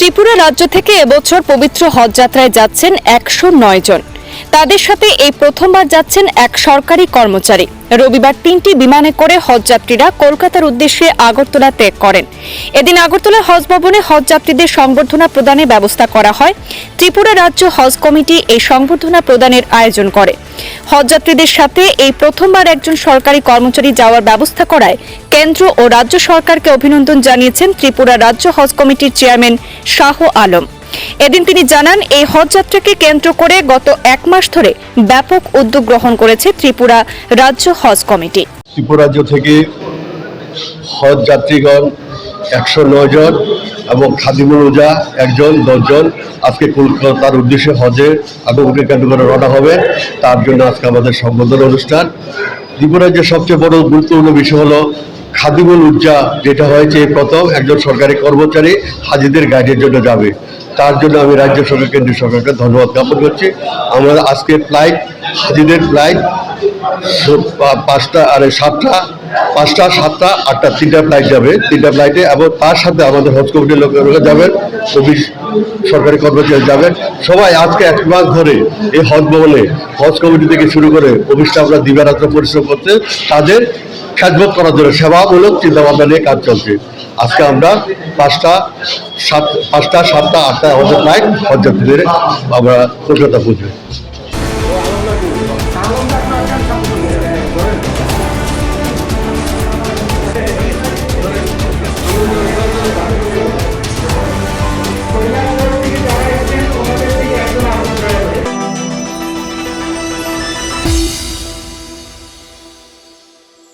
ত্রিপুরা রাজ্য থেকে এবছর পবিত্র হজযাত্রায় যাচ্ছেন একশো নয় জন। তাদের সাথে এই প্রথমবার যাচ্ছেন এক সরকারি কর্মচারী। রবিবার তিনটি বিমানে করে হজযাত্রীরা কলকাতার উদ্দেশ্যে আগরতলা ত্যাগ করেন। এদিন আগরতলা হজ ভবনে হজযাত্রীদের সংবর্ধনা প্রদানের ব্যবস্থা করা হয়। ত্রিপুরা রাজ্য হজ কমিটি এই সংবর্ধনা প্রদানের আয়োজন করে। হজযাত্রীদের সাথে এই প্রথমবার একজন সরকারি কর্মচারী যাওয়ার ব্যবস্থা করায় কেন্দ্র ও রাজ্য সরকারকে অভিনন্দন জানিয়েছেন ত্রিপুরা রাজ্য হজ কমিটির চেয়ারম্যান শাহ আলম। এদিন তিনি জানান, এই হজযাত্রাকে কেন্দ্র করে গত এক মাস ধরে ব্যাপক উদ্যোগ গ্রহণ করেছে ত্রিপুরা রাজ্য হজ কমিটি। ত্রিপুরা রাজ্য থেকে হজ যাত্রীগণ একশো নয় জন এবং খাদিমুল উজা একজন দশজন আজকে কলকাতার উদ্দেশ্যে হজে আগমনকে কেন্দ্র করে রওনা হবে। তার জন্য আজকে আমাদের সম্বোধন অনুষ্ঠান। ত্রিপুরা রাজ্যের সবচেয়ে বড় গুরুত্বপূর্ণ বিষয় হলো খাদিমুল উজ্জা যেটা হয়েছে প্রথম, একজন সরকারি কর্মচারী হাজিদের গাইডের জন্য যাবে। তার জন্য আমি রাজ্য সরকার, কেন্দ্রীয় সরকারকে ধন্যবাদ জ্ঞাপন করছি। আমরা আজকে ফ্লাইট হাজিদের ফ্লাইট পাঁচটা, আরে সাতটা, পাঁচটা, সাতটা, আটটা, তিনটা ফ্লাইট যাবে। তিনটা ফ্লাইটে এবং তার সাথে আমাদের হজ কমিটির লোকেরা যাবেন অফিস সরকারি কর্মচারী যাবেন। সবাই আজকে এক মাস ধরে এই হজ ভবনে হজ কমিটি থেকে শুরু করে অফিসটা আমরা দিবারাত্র পরিশ্রম করতে, তাদের খেদমত করার জন্য সেবামূলক চিন্তাভাবনা নিয়ে কাজ চলছে। আজকে আমরা পাঁচটা, সাত, পাঁচটা, সাতটা, আটটা, আমাদের নাই হজ আমরা কলকাতা পৌঁছবে।